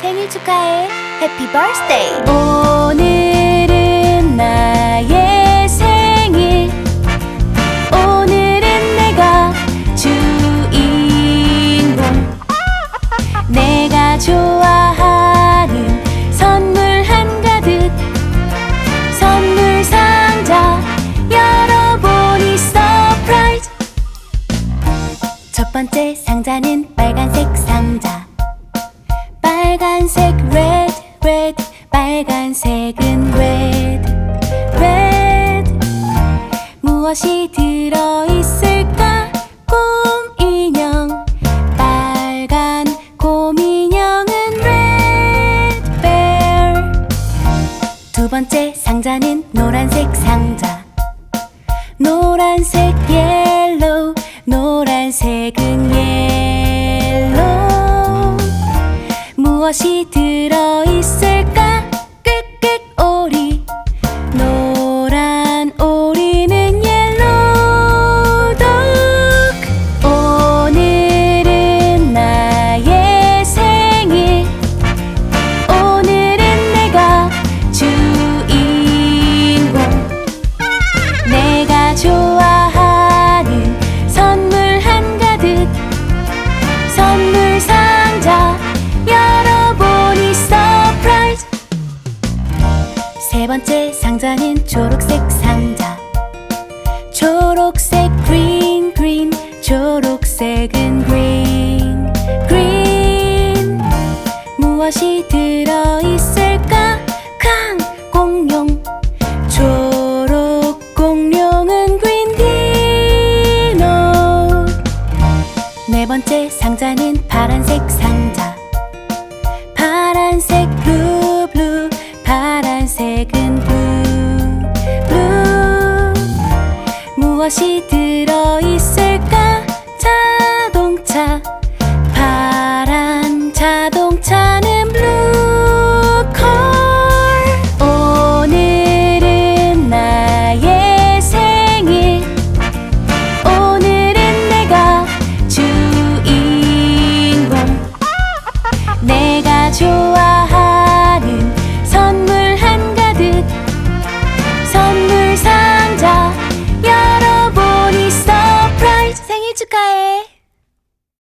생일 축하해. 해피 버스데이. 오늘은 나의 생일. 오늘은 내가 주인공. 내가 좋아하는 선물 한가득. 선물 상자 열어보니 서프라이즈. 첫 번째 상자는 빨간색 상자 빨간색 red red. 빨간색은 red red. 무엇이 들어있을까? 곰 인형. 빨간 곰 인형은 red bear. 두 번째 상자는 노란색 상자. 노란색 yellow. 노란색은 yellow 무엇이 들어 상자는 초록색 상자. 초록색 green green. 초록색은 green green. 무엇이 들어있을까? 강 공룡. 초록 공룡은 green dino. 네 번째 상자는 파란색 상자. 파란색 blue してる